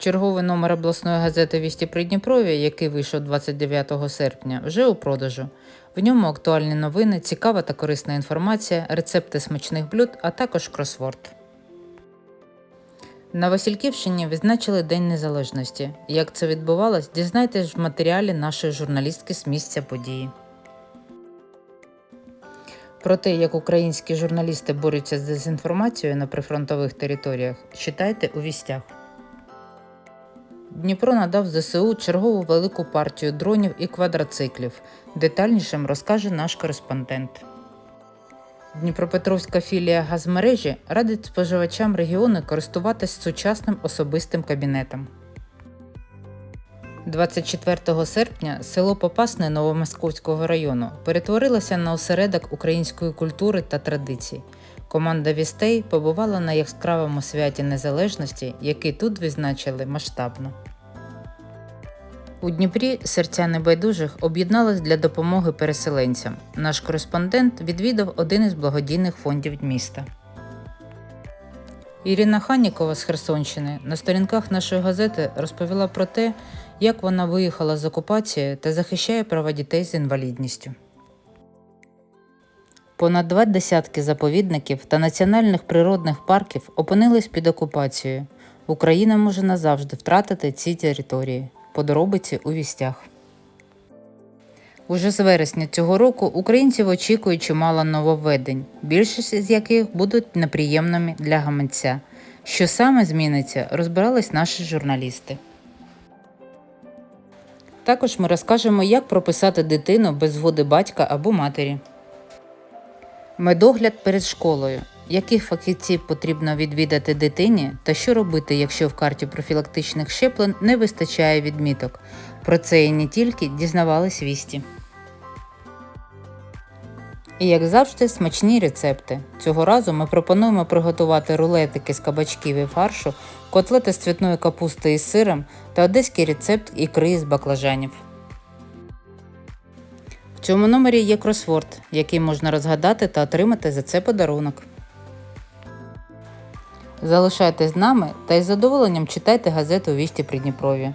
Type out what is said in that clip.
Черговий номер обласної газети Вісті Придніпров'я, який вийшов 29 серпня, вже у продажу. В ньому актуальні новини, цікава та корисна інформація, рецепти смачних блюд, а також кросворд. На Васильківщині відзначили День Незалежності. Як це відбувалось, дізнайтесь в матеріалі нашої журналістки з місця події. Про те, як українські журналісти борються з дезінформацією на прифронтових територіях, читайте у вістях. Дніпро надав ЗСУ чергову велику партію дронів і квадроциклів. Детальнішим розкаже наш кореспондент. Дніпропетровська філія газмережі радить споживачам регіону користуватись сучасним особистим кабінетом. 24 серпня село Попасне Новомосковського району перетворилося на осередок української культури та традицій. Команда Вістей побувала на яскравому святі незалежності, який тут відзначили масштабно. У Дніпрі серця небайдужих об'єднались для допомоги переселенцям. Наш кореспондент відвідав один із благодійних фондів міста. Ірина Ханікова з Херсонщини на сторінках нашої газети розповіла про те, як вона виїхала з окупації та захищає права дітей з інвалідністю. Понад два десятки заповідників та національних природних парків опинились під окупацією. Україна може назавжди втратити ці території. Подробиці у вістях. Уже з вересня цього року українців очікує чимало нововведень, більшість з яких будуть неприємними для гаманця. Що саме зміниться, розбирались наші журналісти. Також ми розкажемо, як прописати дитину без згоди батька або матері. Медогляд перед школою. Яких фахівців потрібно відвідати дитині та що робити, якщо в карті профілактичних щеплень не вистачає відміток? Про це і не тільки дізнавались вісті. І як завжди, смачні рецепти. Цього разу ми пропонуємо приготувати рулетики з кабачків і фаршу, котлети з цвітної капусти із сиром та одеський рецепт ікри з баклажанів. Цьому номері є кросворд, який можна розгадати та отримати за це подарунок. Залишайтесь з нами та із задоволенням читайте газету Вісті Придніпров'я.